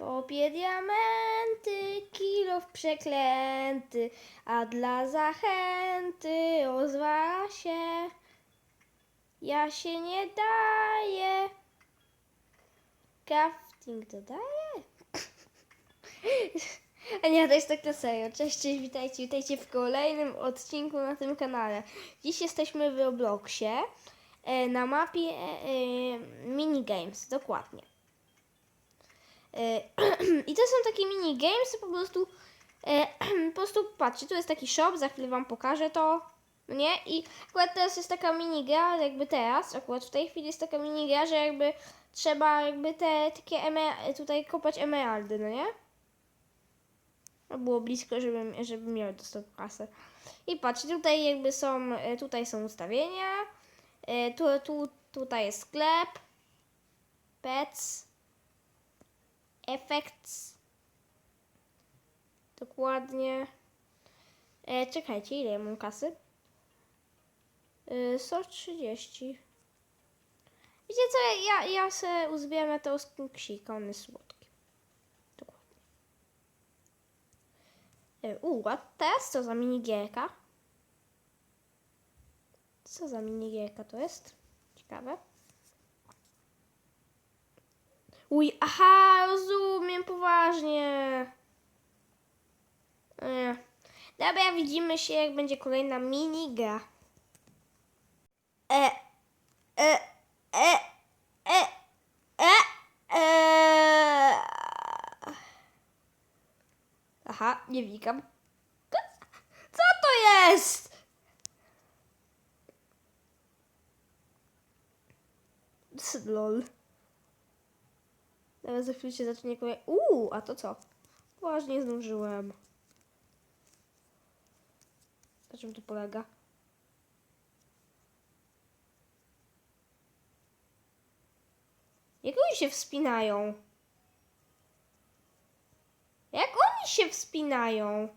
Kopie diamenty, kilof przeklęty, a dla zachęty ozwala się. Ja się nie daję. Crafting dodaje? A nie, to jest tak na serio. Cześć, cześć, witajcie, witajcie w kolejnym odcinku na tym kanale. Dziś jesteśmy w Robloxie e, na mapie e, e, minigames, dokładnie. E, I to są takie minigames, po prostu e, po prostu patrzcie, tu jest taki shop, za chwilę wam pokażę to, nie? I akurat teraz jest taka minigra, jakby teraz, akurat w tej chwili jest taka minigra, że jakby trzeba jakby te takie tutaj kopać emeraldy, no nie? No było blisko, żebym, żebym miał dostęp do kasy. I patrzcie, tutaj jakby są, e, tutaj są ustawienia, tu, tu, tutaj jest sklep, pets, effects, dokładnie. E, czekajcie, ile ja mam kasy? E, 130. Wiecie co, ja, ja se uzbieram to z ksika, on jest słodki. Dokładnie. E, U, a teraz co za minigierka? Co za minigierka to jest? Ciekawe. Uj, aha, rozumiem, poważnie. E, dobra, widzimy się, jak będzie kolejna minigra. E, e, e, e, e, e. Aha, nie wnikam. Co to jest? Lol. Teraz za chwilę się zacznie kolej. Uuu, a to co? Właśnie zdążyłem. Na czym to polega? Jak oni się wspinają? Jak oni się wspinają?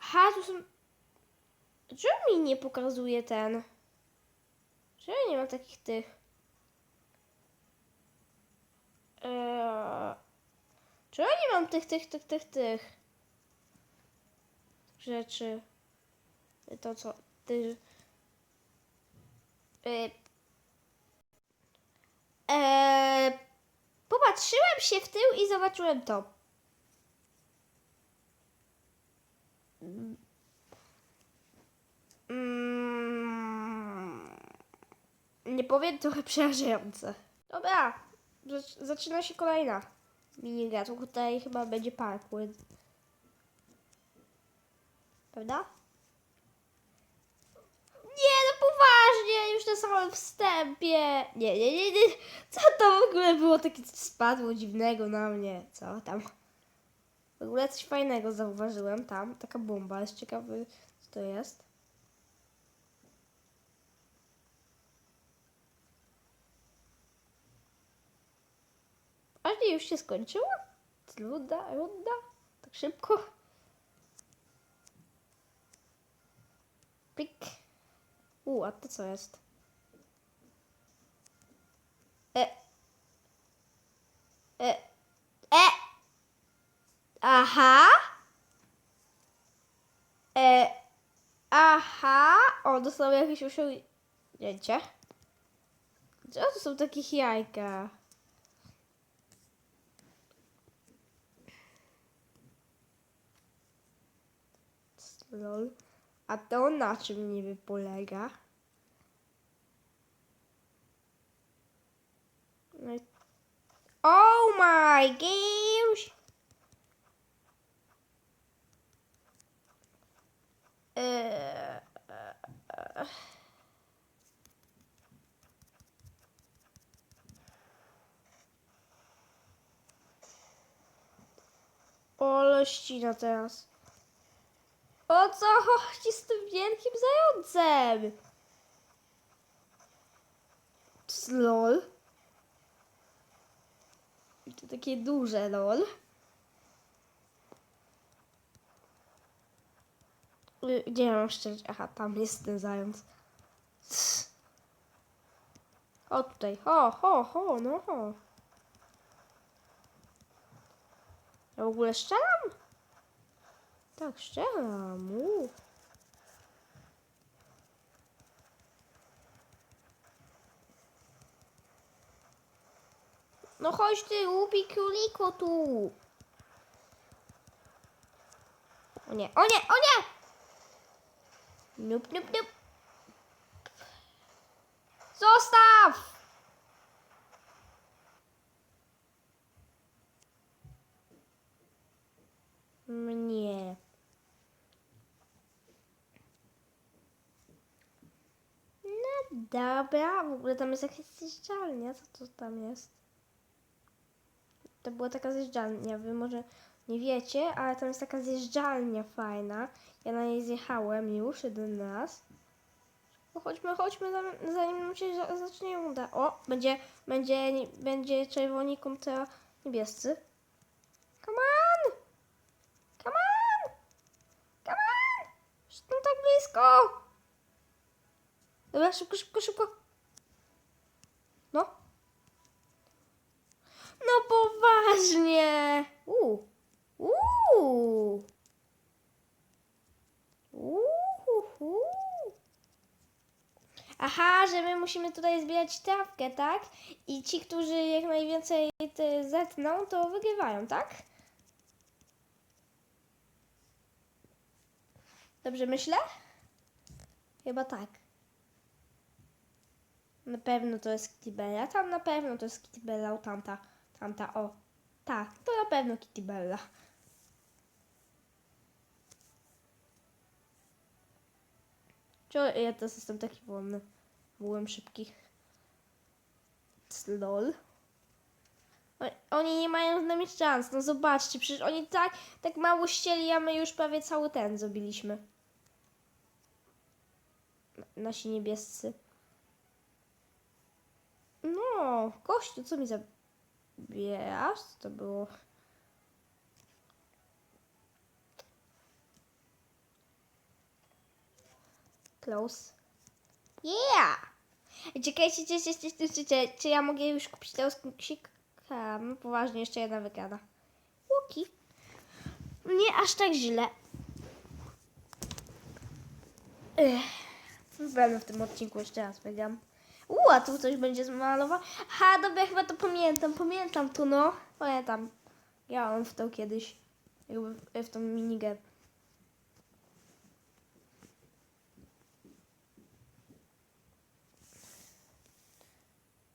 Aha, tu są... Czemu mi nie pokazuje ten? Czemu nie ma takich tych? Eee... Czemu nie mam tych, tych, tych, tych, tych rzeczy? To co? Ty... Eee... Eee... Popatrzyłem się w tył i zobaczyłem to. Nie powiem, trochę przerażające. Dobra, zac- zaczyna się kolejna minigra. Tutaj chyba będzie parkour. Prawda? Nie, no poważnie, już na samym wstępie. Nie, nie, nie, nie. Co to w ogóle było takie spadło dziwnego na mnie? Co tam? W ogóle coś fajnego zauważyłem tam. Taka bomba, jest ciekawy co to jest. Już się skończyła? Runda, runda? Tak szybko? Pik. U, a to co jest? E. E. E. Aha. E. Aha. O, dostałem jakieś osiągnięcie. Co to są takie jajka? Lol. A to na czym niby polega? No Oh my gosh! Eee, e, Ale ścina teraz. O co chodzi z tym wielkim zającem? Lol. I to takie duże lol. Y, Gdzie mam szczerze? Aha, tam jest ten zając. O tutaj. Ho, ho, ho, no ho. Ja w ogóle strzelam? Tak, strzelam. No chodź ty, łupi króliku tu. O nie, o nie, o nie! Nup, nup, nup. Zostaw! Mnie. No dobra, w ogóle tam jest jakaś zjeżdżalnia. Co to tam jest? To była taka zjeżdżalnia, wy może nie wiecie, ale tam jest taka zjeżdżalnia fajna. Ja na niej zjechałem już jeden raz. Chodźmy, chodźmy, zanim- nam się za- zacznie uda. O, będzie, będzie, będzie czerwoni kontra niebiescy. Come on! Come on! Come on! Jestem tak blisko! Dobra, szybko, szybko, szybko. No. No poważnie! Uuu. Uuu. Uhuhu. Aha, że my musimy tutaj zbierać trawkę, tak? I ci, którzy jak najwięcej zetną, to wygrywają, tak? Dobrze myślę? Chyba tak. Na pewno to jest Kitty Tam na pewno to jest Kitty o tamta. Tamta, o. Tak, to na pewno Kitty Bella. Ja teraz jestem taki wolny? Byłem szybki. Lol. Oni nie mają z nami szans, no zobaczcie, przecież oni tak, tak mało ścieli, a my już prawie cały ten zrobiliśmy. Nasi niebiescy. No, gościu, co mi zabierasz? Co to było? Close. Yeah! Czekajcie, czy, czy, czy, czy, ja mogę już kupić tego skusika? No poważnie, jeszcze jedna wygrana. Łuki. Nie aż tak źle. Ech. Będę w tym odcinku jeszcze raz wygram. U, a tu coś będzie zmalowane. Ha, dobra, chyba to pamiętam, pamiętam tu, no. Pamiętam. Grałam w to kiedyś. Jakby w, tą minigę.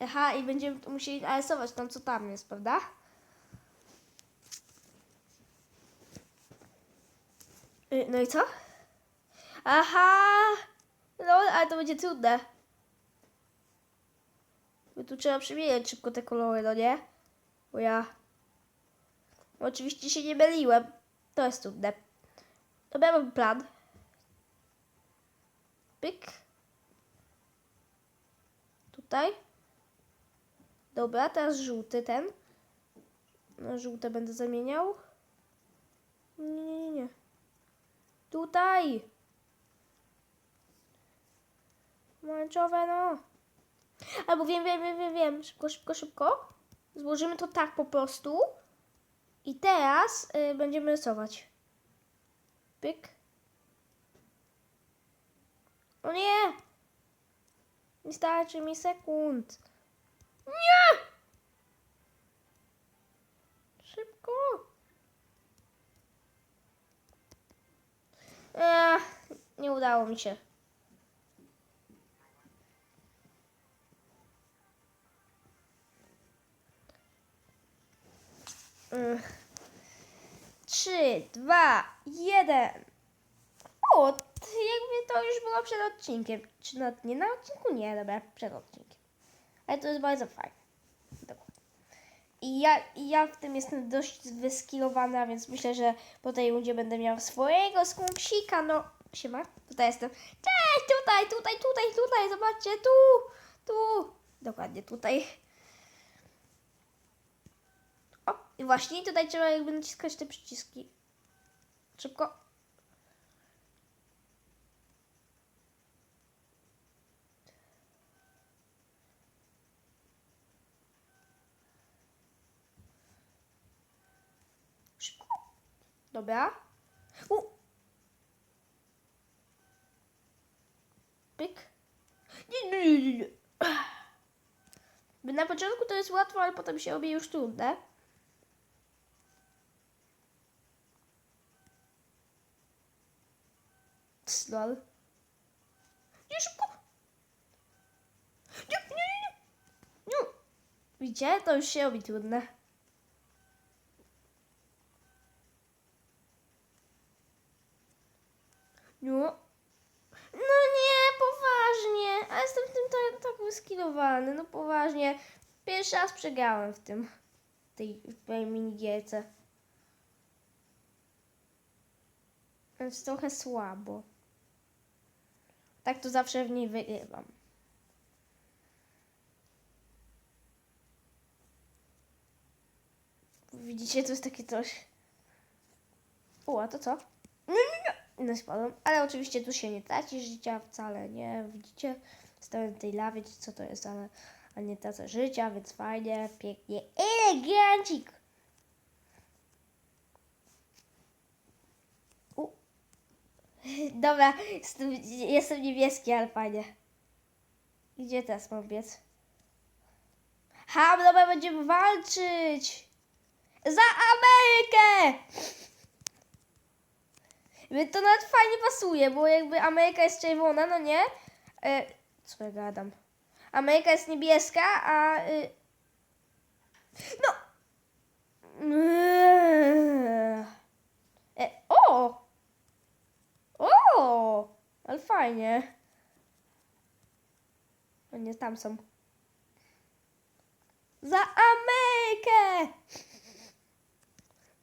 Aha, i będziemy musieli narysować tam, co tam jest, prawda? Y, No i co? Aha! No, ale to będzie trudne. Bo tu trzeba przemieniać szybko te kolory, no nie? Bo ja... Oczywiście się nie myliłem. To jest trudne. Dobra, mam plan. Pyk. Tutaj. Dobra, teraz żółty ten. Na żółte będę zamieniał. Nie, nie, nie, nie. Tutaj. Pomarańczowe, no. Albo wiem, wiem, wiem, wiem, wiem. Szybko, szybko, szybko. Złożymy to tak po prostu. I teraz y, będziemy rysować. Pyk. O nie! Nie starczy mi sekund. Nie! Szybko. Ech, nie udało mi się. Ech. Trzy, dwa, jeden. O, t- jakby to już było przed odcinkiem. Czy na, nie na odcinku? Nie, dobra, przed odcinkiem. Ale to jest bardzo fajne. Dokładnie. I ja, ja w tym jestem dość wyskilowana, więc myślę, że po tej rundzie będę miał swojego skąpsika. No, siema, tutaj jestem. Cześć, tutaj, tutaj, tutaj, tutaj, zobaczcie, tu, tu. Dokładnie tutaj. I właśnie tutaj trzeba jakby naciskać te przyciski. Szybko. Szybko. Dobra. U. Pyk. Nie, nie, nie, nie. Na początku to jest łatwo, ale potem się robi już trudne. Slol. Nie szybko. Nie, nie, nie, nie. nie. Widzicie? To już się robi trudne. No. No nie, poważnie. A jestem w tym tak, tak wyskilowany. No poważnie. Pierwszy raz przegrałem w tym. Tej, w tej minigierce. Więc trochę słabo. Tak to zawsze w niej wygrywam. Widzicie, to jest takie coś. O, a to co? No spadłem. Ale oczywiście tu się nie traci życia wcale, nie? Widzicie? Stoję w tej lawie, co to jest, ale a nie tracę życia, więc fajnie, pięknie. Elegancik! Dobra, jestem, niebieski, ale fajnie. Gdzie teraz mam biec? Ha, dobra, będziemy walczyć! Za Amerykę! To nawet fajnie pasuje, bo jakby Ameryka jest czerwona, no nie? E, co ja gadam? Ameryka jest niebieska, a... Y... No! E, o! O! Ale fajnie. O nie, tam są. Za Amerykę!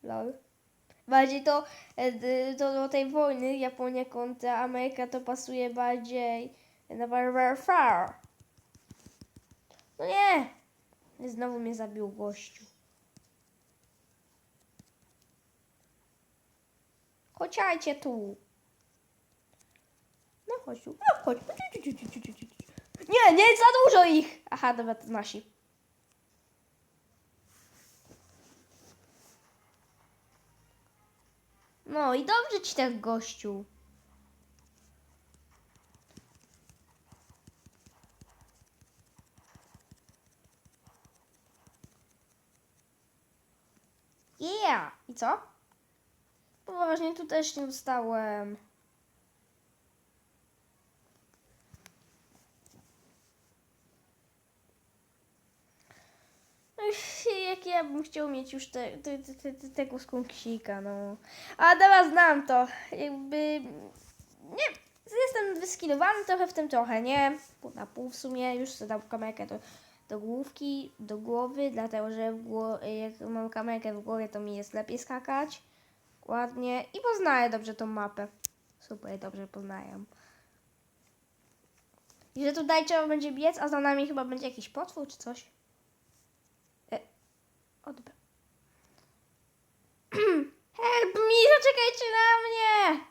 Lol. Bardziej to, e, to do tej wojny Japonia kontra Ameryka to pasuje bardziej na Warfare. No nie! Znowu mnie zabił gościu. Chodźajcie tu. No chodź tu. No chodź. Nie, nie, za dużo ich. Aha, dobra, to nasi. No i dobrze ci tak, gościu. Yeah! I co? Poważnie, tu też nie dostałem. Ech, Jak ja bym chciał mieć już te, te, te, te, te, tego skąksika, no. A teraz znam to. Jakby... Nie, jestem wyskilowany trochę w tym trochę, nie? Na pół w sumie. Już sobie dam kamerkę do, do główki, do głowy, dlatego że jak mam kamerkę w głowie, to mi jest lepiej skakać. Ładnie. I poznaję dobrze tą mapę. Super, dobrze poznaję. I że tutaj trzeba będzie biec, a za nami chyba będzie jakiś potwór czy coś. E, o, dobra. Help me, zaczekajcie na mnie!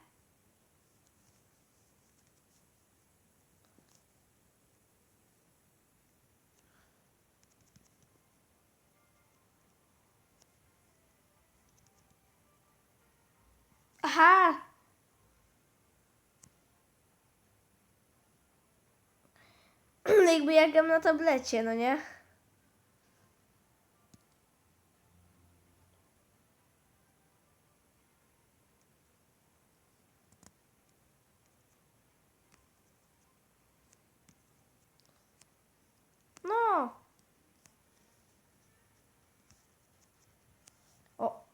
Aha! Jakby ja gram na tablecie, no nie? No! O!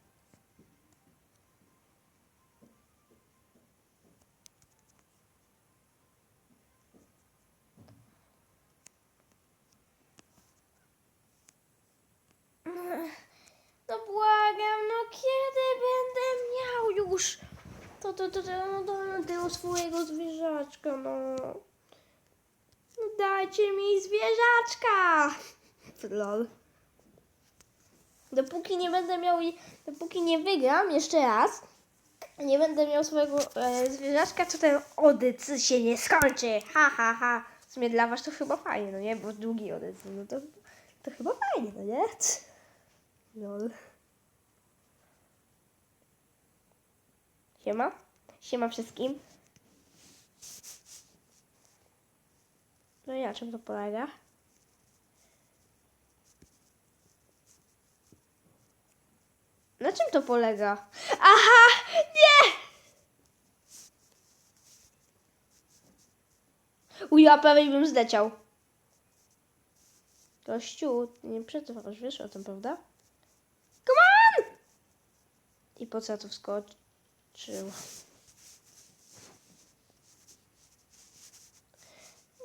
No błagam, no kiedy będę miał już to, to, to, to, no, to, no, tego swojego zwierzaczka, no. No dajcie mi zwierzaczka! Lol. Dopóki nie będę miał, dopóki nie wygram jeszcze raz, nie będę miał swojego e, zwierzaczka, to ten odyc się nie skończy. Ha, ha, ha. W sumie dla was to chyba fajnie, no nie? Bo długi odyc, no to, to chyba fajnie, no nie? Lol. Siema. Siema wszystkim. No i na czym to polega? Na czym to polega? Aha! Nie! Uja, prawie bym zleciał. Gościu, ty nie przetrwasz, wiesz o tym, prawda? Come on! I po co ja tu wskoczył?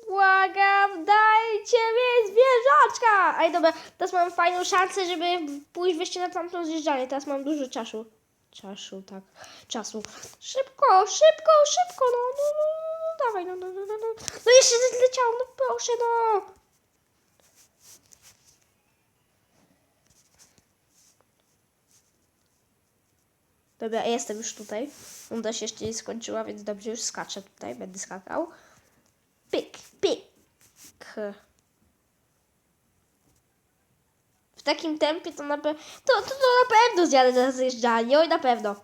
Błagam, dajcie mi zwierzaczka! Ej, dobra, teraz mam fajną szansę, żeby pójść wreszcie na tamtą zjeżdżalnię. Teraz mam dużo czasu. Czasu, tak. Czasu. Szybko, szybko, szybko, no, no, no, no, no dawaj, no, no, no, no, no. No jeszcze zleciał, no proszę, no. Dobra, ja jestem już tutaj. Runda się jeszcze nie skończyła, więc dobrze, już skaczę tutaj, będę skakał. Pyk, pyk. W takim tempie to na. To, to, to na pewno zjadę za zjeżdżalnię, oj na pewno.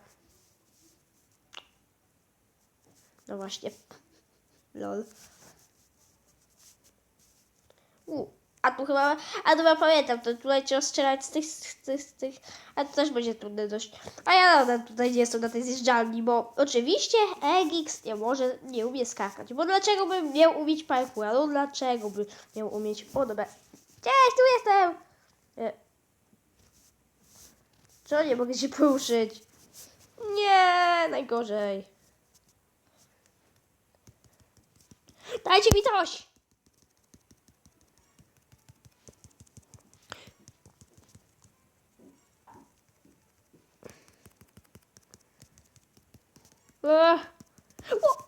No właśnie. Lol. U, a tu chyba. A dobra, pamiętam, to tutaj trzeba strzelać z tych, z tych, z tych. A to też będzie trudne dość. A ja nadal tutaj nie jestem na tej zjeżdżalni, bo oczywiście Egix nie może, nie umie skakać. Bo dlaczego bym miał umieć parkour? No dlaczego by miał umieć. O dobra. Cześć, tu jestem! Co, nie mogę się poruszyć? Nie, najgorzej. Dajcie mi coś! Ah. Oh.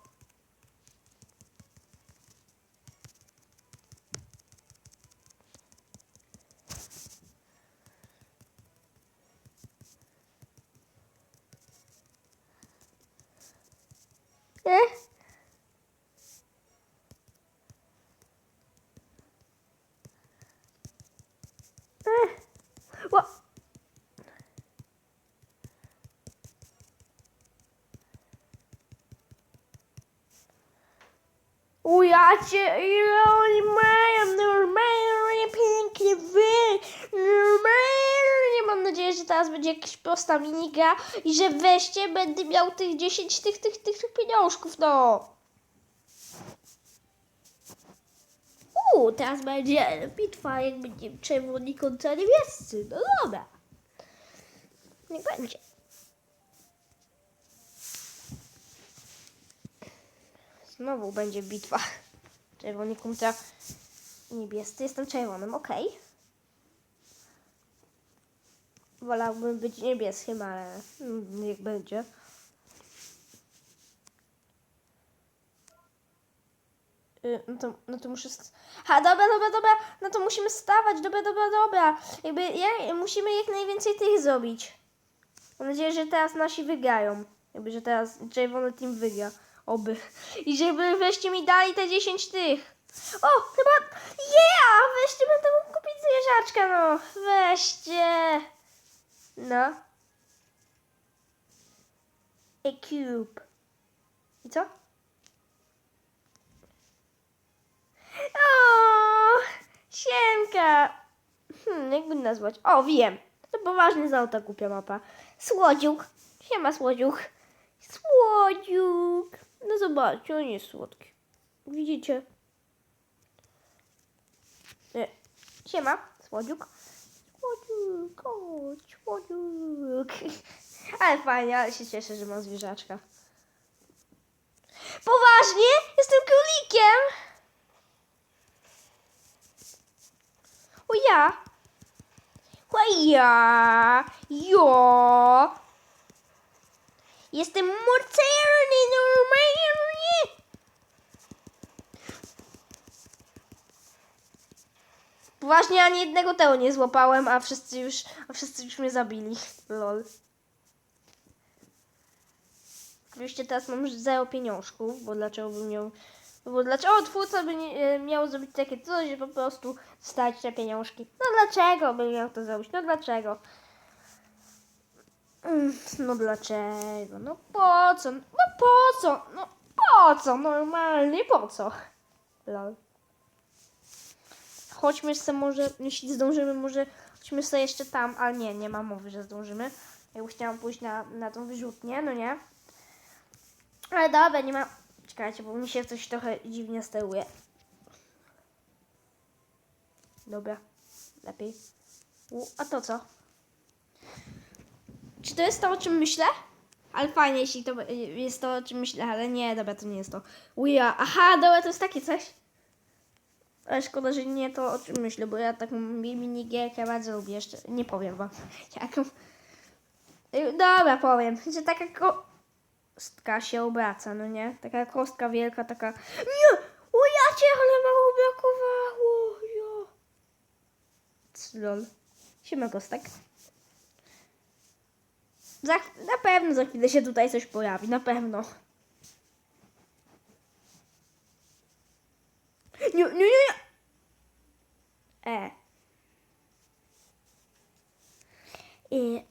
Eh. Ujacie, ile oni mają normalnie pięknie wy, normalnie. Mam nadzieję, że teraz będzie jakaś prosta minigra i że weźcie będę miał tych 10 tych, tych, tych, tych pieniążków, no. Uuu, teraz będzie bitwa jakby nie, czerwoni kontra niebiescy, no dobra. Niech będzie. Znowu będzie bitwa. Czerwoni kontra niebiescy. Jestem czerwonym, okej. Wolałbym być niebieskim, ale niech będzie. Y, No to, no to muszę. Ha, dobra, dobra, dobra. No to musimy stawać. Dobra, dobra, dobra. Jakby ja, musimy jak najwięcej tych zrobić. Mam nadzieję, że teraz nasi wygrają. Jakby, że teraz czerwony team wygra. Oby. I żeby weźcie mi dali te 10 tych. O, chyba. Yeah! Weźcie, będę mógł kupić zwierzaczka, no. Weźcie. No. A cube. I co? O, siemka. Hmm, jakby nazwać? O, wiem. To poważnie za ta głupia mapa. Słodziuk. Siema, słodziuk. Słodziuk. No zobaczcie, on jest słodki. Widzicie? Nie. Siema, słodziuk. Słodziuk, o, słodziuk. Ale fajnie, ale się cieszę, że mam zwierzaczka. Poważnie? Jestem królikiem? O ja. O ja. Jo. Jestem mocarny normalnie. Poważnie ani jednego tego nie złapałem, a wszyscy już, a wszyscy już mnie zabili. Lol. Oczywiście teraz mam zero pieniążków, bo dlaczego bym miał... Bo dlaczego twórca by nie, e, miał zrobić takie coś, że po prostu stać te pieniążki? No dlaczego by miał to zrobić? No dlaczego? No dlaczego? No po co? No po co? No po co? Normalnie po co? Lol. Chodźmy sobie może, jeśli zdążymy, może chodźmy sobie jeszcze tam, ale nie, nie ma mowy, że zdążymy. Ja już chciałam pójść na, na tą wyrzutnię, no nie? Ale dobra, nie ma... Czekajcie, bo mi się coś trochę dziwnie steruje. Dobra, lepiej. U, a to co? Czy to jest to, o czym myślę? Ale fajnie, jeśli to jest to, o czym myślę, ale nie, dobra, to nie jest to. Uja, aha, dobra, to jest takie coś. Ale szkoda, że nie to, o czym myślę, bo ja taką mi- minigierkę bardzo lubię jeszcze. Nie powiem wam. Jaką... Dobra, powiem, że taka kostka się obraca, no nie? Taka kostka wielka, taka... Nie! O ja cię, ale mało brakowało! Jo. Lol. Siema kostek. Za, na pewno za chwilę się tutaj coś pojawi, na pewno. Nie, nie, nie, nie. E.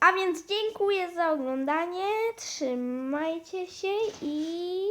A więc dziękuję za oglądanie. Trzymajcie się i